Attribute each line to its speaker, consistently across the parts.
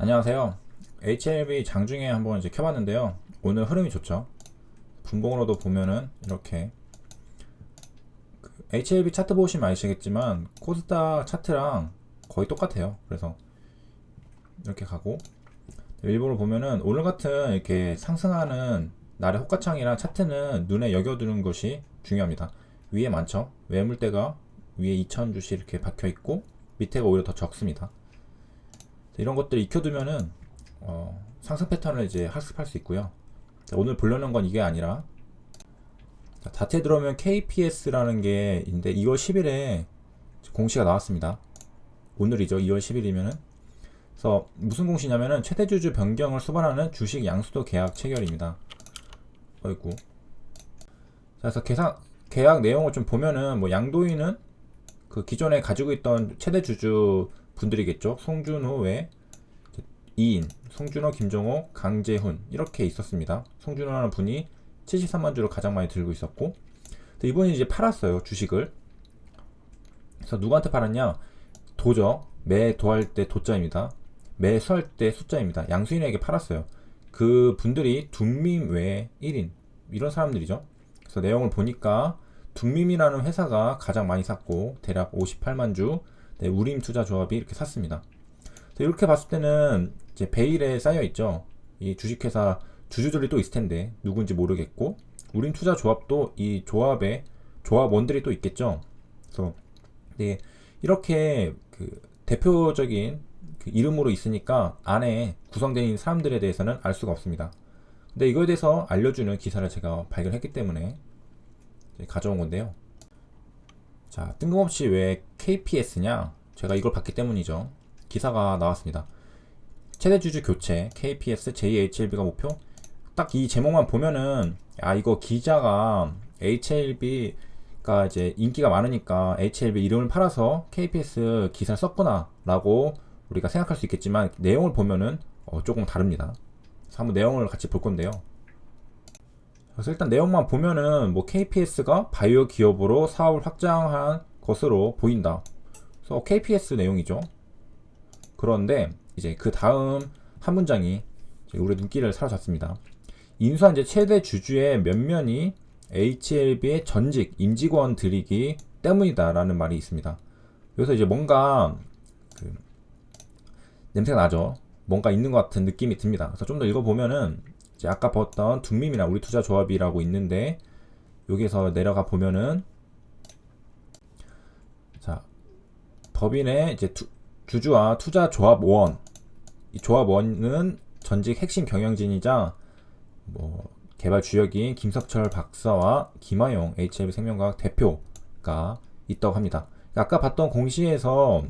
Speaker 1: 안녕하세요. HLB 장중에 한번 이제 켜봤는데요. 오늘 흐름이 좋죠. 분봉으로도 보면은 이렇게 그 HLB 차트 보시면 아시겠지만 코스닥 차트랑 거의 똑같아요. 그래서 이렇게 가고 일부러 보면은 오늘 같은 이렇게 상승하는 날의 호가창이랑 차트는 눈에 여겨두는 것이 중요합니다. 위에 많죠. 매물대가 위에 2000주씩 이렇게 박혀 있고 밑에가 오히려 더 적습니다. 이런 것들 익혀두면은 어, 상승 패턴을 이제 학습할 수 있고요. 자, 오늘 보려는 건 이게 아니라 자, 다트에 들어오면 KPS라는 게 있는데 2월 10일에 공시가 나왔습니다. 오늘이죠. 2월 10일이면은 그래서 무슨 공시냐면은 최대 주주 변경을 수반하는 주식 양수도 계약 체결입니다. 어이구. 자, 그래서 계산 계약 내용을 좀 보면은 뭐 양도인은 그 기존에 가지고 있던 최대 주주 분들이겠죠. 송준호 외 2인, 송준호, 김정호, 강재훈 이렇게 있었습니다. 송준호라는 분이 73만 주를 가장 많이 들고 있었고 이분이 이제 팔았어요 주식을. 그래서 누구한테 팔았냐? 도저 매도할 때 도자입니다. 매수할 때 숫자입니다. 양수인에게 팔았어요. 그 분들이 둠밈 외 1인 이런 사람들이죠. 그래서 내용을 보니까 둠밈이라는 회사가 가장 많이 샀고 대략 58만 주 네, 우림 투자 조합이 이렇게 샀습니다. 이렇게 봤을 때는 이제 베일에 쌓여 있죠. 이 주식회사 주주들이 또 있을 텐데 누군지 모르겠고 우림 투자 조합도 이 조합에 조합원들이 또 있겠죠. 그래서 네, 이렇게 그 대표적인 그 이름으로 있으니까 안에 있는 사람들에 대해서는 알 수가 없습니다. 근데 이거에 대해서 알려주는 기사를 제가 발견했기 때문에 가져온 건데요. 자, 뜬금없이 왜 KPS냐? 제가 이걸 봤기 때문이죠. 기사가 나왔습니다. 최대 주주 교체, KPS, JHLB가 목표. 딱 이 제목만 보면은 아 이거 기자가 HLB가 이제 인기가 많으니까 HLB 이름을 팔아서 KPS 기사를 썼구나라고 우리가 생각할 수 있겠지만 내용을 보면은 어, 조금 다릅니다. 한번 내용을 같이 볼 건데요. 그래서 일단 내용만 보면은 뭐 KPS가 바이오 기업으로 사업을 확장한 것으로 보인다. 그래서 KPS 내용이죠. 그런데 이제 그 다음 한 문장이 우리 눈길을 사로잡습니다. 인수한 이제 최대 주주의 면면이 HLB의 전직 임직원들이기 때문이다라는 말이 있습니다. 여기서 이제 뭔가 그 냄새가 나죠. 뭔가 있는 것 같은 느낌이 듭니다. 그래서 좀 더 읽어보면은 이제 아까 봤던 둠밈이나 우리 투자 조합이라고 있는데 여기서 내려가 보면은 자 법인의 이제 투, 주주와 투자 조합 원 이 조합 원은 전직 핵심 경영진이자 뭐 개발 주역인 김석철 박사와 김하용 HLB 생명과학 대표가 있다고 합니다. 아까 봤던 공시에서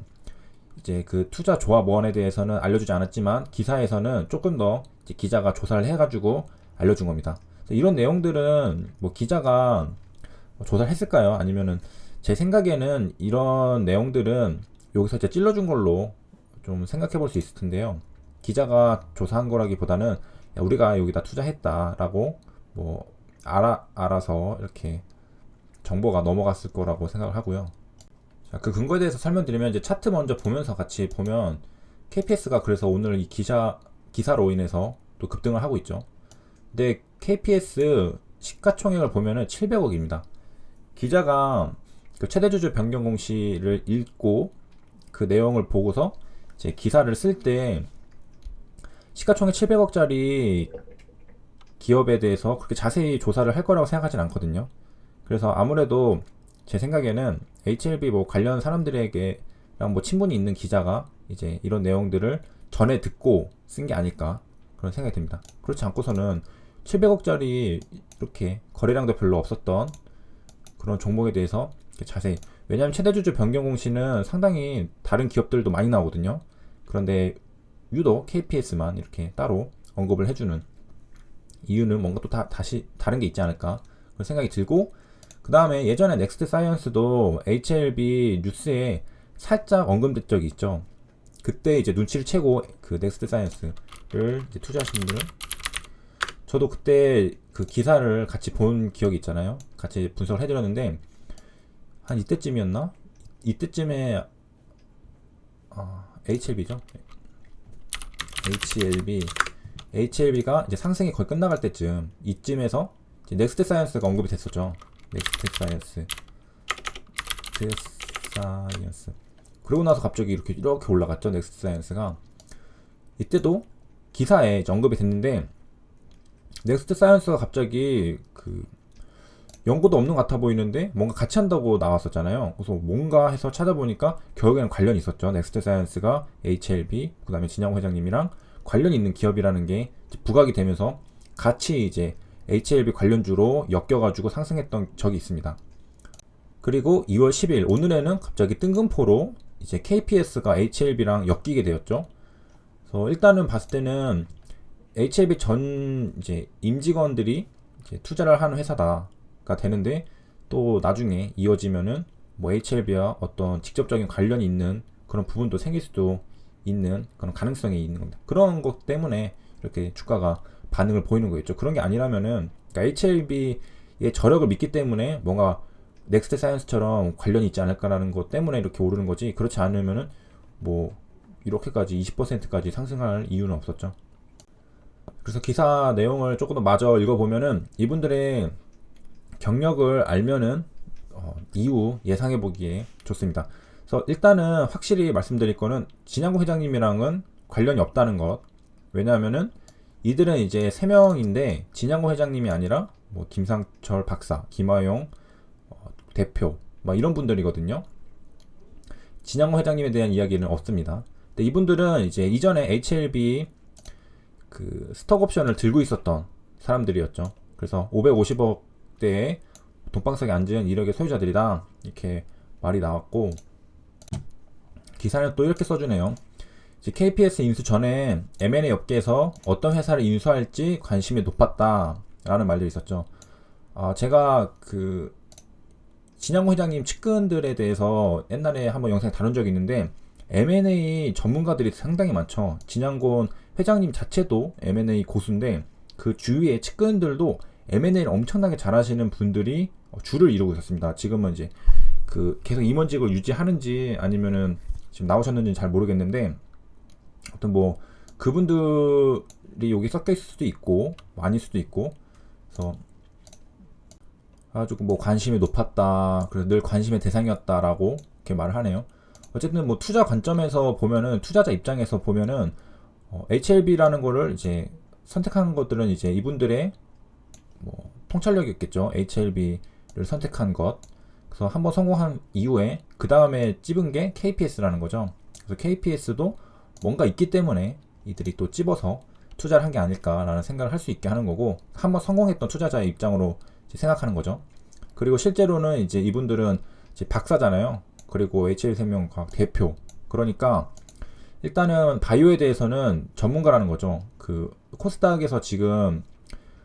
Speaker 1: 이제 그 투자 조합원에 대해서는 알려주지 않았지만 기사에서는 조금 더 기자가 조사를 해가지고 알려준 겁니다. 이런 내용들은 뭐 기자가 뭐 조사를 했을까요? 아니면은 제 생각에는 이런 내용들은 여기서 이제 찔러준 걸로 좀 생각해 볼 수 있을 텐데요. 기자가 조사한 거라기보다는 우리가 여기다 투자했다라고 뭐 알아 알아서 이렇게 정보가 넘어갔을 거라고 생각을 하고요. 자, 그 근거에 대해서 설명드리면 이제 차트 먼저 보면서 같이 보면 KPS가 그래서 오늘 이 기사 기사로 인해서 또 급등을 하고 있죠. 근데 KPS 시가총액을 보면은 700억입니다. 기자가 그 최대주주 변경 공시를 읽고 그 내용을 보고서 제 기사를 쓸 때 시가총액 700억짜리 기업에 대해서 그렇게 자세히 조사를 할 거라고 생각하진 않거든요. 그래서 아무래도 제 생각에는 HLB 뭐 관련 사람들에게랑 뭐 친분이 있는 기자가 이제 이런 내용들을 전에 듣고 쓴 게 아닐까 그런 생각이 듭니다. 그렇지 않고서는 700억짜리 이렇게 거래량도 별로 없었던 그런 종목에 대해서 자세히 왜냐하면 최대주주 변경 공시는 상당히 다른 기업들도 많이 나오거든요. 그런데 유독 KPS만 이렇게 따로 언급을 해주는 이유는 뭔가 또 다, 다시 다른 게 있지 않을까 그런 생각이 들고 그 다음에 예전에 넥스트 사이언스도 HLB 뉴스에 살짝 언급된 적이 있죠. 그때 이제 눈치를 채고 그 넥스트 사이언스를 투자하신 분들은 저도 그때 그 기사를 같이 본 기억이 있잖아요. 같이 분석을 해드렸는데 한 이때쯤이었나? 이때쯤에 어, HLB죠. HLB HLB가 이제 상승이 거의 끝나갈 때쯤 이쯤에서 넥스트 사이언스가 언급이 됐었죠. 넥스트 사이언스. 넥스트 사이언스. 그러고 나서 갑자기 이렇게 이렇게 올라갔죠. 넥스트 사이언스가. 이때도 기사에 언급이 됐는데 넥스트 사이언스가 갑자기 그 연고도 없는 것 같아 보이는데 뭔가 같이 한다고 나왔었잖아요. 그래서 뭔가 해서 찾아보니까 결국에는 관련이 있었죠. 넥스트 사이언스가 HLB 그다음에 진영 회장님이랑 관련 있는 기업이라는 게 부각이 되면서 같이 이제 HLB 관련주로 엮여가지고 상승했던 적이 있습니다. 그리고 2월 10일 오늘에는 갑자기 뜬금포로 이제 KPS가 HLB랑 엮이게 되었죠. 그래서 일단은 봤을 때는 HLB 전 이제 임직원들이 이제 투자를 하는 회사다가 되는데 또 나중에 이어지면은 뭐 HLB와 어떤 직접적인 관련이 있는 그런 부분도 생길 수도 있는 그런 가능성이 있는 겁니다. 그런 것 때문에 이렇게 주가가 반응을 보이는 거겠죠. 그런 게 아니라면은 그러니까 HLB의 저력을 믿기 때문에 뭔가 넥스트 사이언스처럼 관련이 있지 않을까라는 것 때문에 이렇게 오르는 거지. 그렇지 않으면은 뭐 이렇게까지 20%까지 상승할 이유는 없었죠. 그래서 기사 내용을 조금 더 마저 읽어보면은 이분들의 경력을 알면은 어, 이후 예상해 보기에 좋습니다. 그래서 일단은 확실히 말씀드릴 거는 진양구 회장님이랑은 관련이 없다는 것. 왜냐하면은 이들은 이제 세 명인데 진양구 회장님이 아니라 뭐 김상철 박사, 김화용 어, 대표, 뭐 이런 분들이거든요. 진양구 회장님에 대한 이야기는 없습니다. 근데 이분들은 이제 이전에 HLB 그 스톡 옵션을 들고 있었던 사람들이었죠. 그래서 550억대의 돈방석에 앉은 이력의 소유자들이다 이렇게 말이 나왔고 기사는 또 이렇게 써주네요. KPS 인수 전에 M&A 업계에서 어떤 회사를 인수할지 관심이 높았다라는 말들이 있었죠. 아, 제가 그 진양호 회장님 측근들에 대해서 옛날에 한번 영상에 다룬 적이 있는데 M&A 전문가들이 상당히 많죠. 진양곤 회장님 자체도 M&A 고수인데 그 주위의 측근들도 M&A를 엄청나게 잘하시는 분들이 줄을 이루고 있었습니다. 지금은 이제 그 계속 임원직을 유지하는지 아니면은 지금 나오셨는지 잘 모르겠는데 어떤 뭐 그분들이 여기 섞여 있을 수도 있고 뭐 아닐 수도 있고 그래서 아주 뭐 관심이 높았다 그래서 늘 관심의 대상이었다라고 이렇게 말을 하네요. 어쨌든 뭐 투자 관점에서 보면은 투자자 입장에서 보면은 어, HLB라는 거를 이제 선택한 것들은 이제 이분들의 뭐 통찰력이 있겠죠. HLB를 선택한 것. 그래서 한번 성공한 이후에 그 다음에 찝은 게 KPS라는 거죠. 그래서 KPS도 뭔가 있기 때문에 이들이 또 찝어서 투자를 한 게 아닐까라는 생각을 할 수 있게 하는 거고 한번 성공했던 투자자의 입장으로 생각하는 거죠. 그리고 실제로는 이제 이분들은 이제 박사잖아요. 그리고 HL생명과학 대표. 그러니까 일단은 바이오에 대해서는 전문가라는 거죠. 그 코스닥에서 지금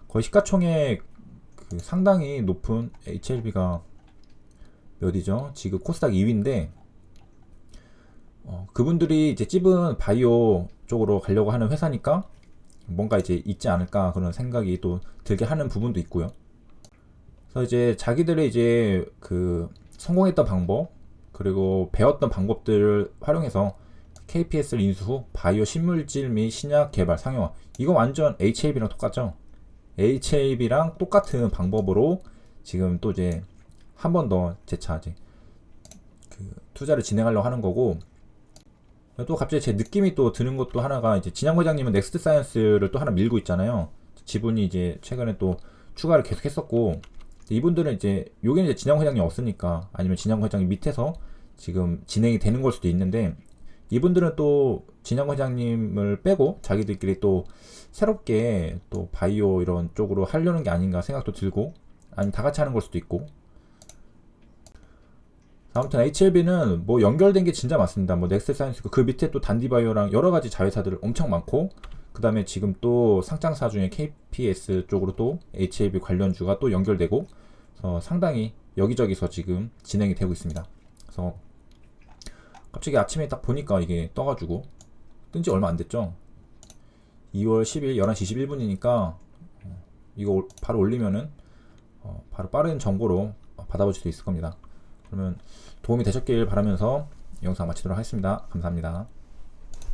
Speaker 1: 거의 시가총액 그 상당히 높은 HLB가 어디죠? 지금 코스닥 2위인데 어, 그분들이 이제 찝은 바이오 쪽으로 가려고 하는 회사니까 뭔가 이제 있지 않을까 그런 생각이 또 들게 하는 부분도 있고요. 그래서 이제 자기들의 이제 그 성공했던 방법 그리고 배웠던 방법들을 활용해서 KPS를 인수 후 바이오 신물질 및 신약 개발 상용화 이거 완전 HAB랑 똑같죠? HAB랑 똑같은 방법으로 지금 또 이제 한 번 더 재차 이제 그 투자를 진행하려고 하는 거고 또 갑자기 제 느낌이 또 드는 것도 하나가 이제 진양 회장님은 넥스트 사이언스를 또 하나 밀고 있잖아요. 지분이 이제 최근에 또 추가를 계속 했었고 이분들은 이제 여기는 이제 진양 회장님 없으니까 아니면 진양 회장님 밑에서 지금 진행이 되는 걸 수도 있는데 이분들은 또 진양 회장님을 빼고 자기들끼리 또 새롭게 또 바이오 이런 쪽으로 하려는 게 아닌가 생각도 들고 아니면 다 같이 하는 걸 수도 있고 아무튼 HLB는 뭐 연결된 게 진짜 많습니다. 뭐 넥스 사이언스 그 밑에 또 단디바이오랑 여러 가지 자회사들 엄청 많고 그 다음에 지금 또 상장사 중에 KPS 쪽으로 또 HLB 관련주가 또 연결되고 어, 상당히 여기저기서 지금 진행이 되고 있습니다. 그래서 갑자기 아침에 딱 보니까 이게 떠가지고 뜬 지 얼마 안 됐죠. 2월 10일 11시 21분이니까 어, 이거 바로 올리면은 어, 바로 빠른 정보로 받아볼 수도 있을 겁니다. 그러면 도움이 되셨길 바라면서 영상 마치도록 하겠습니다. 감사합니다.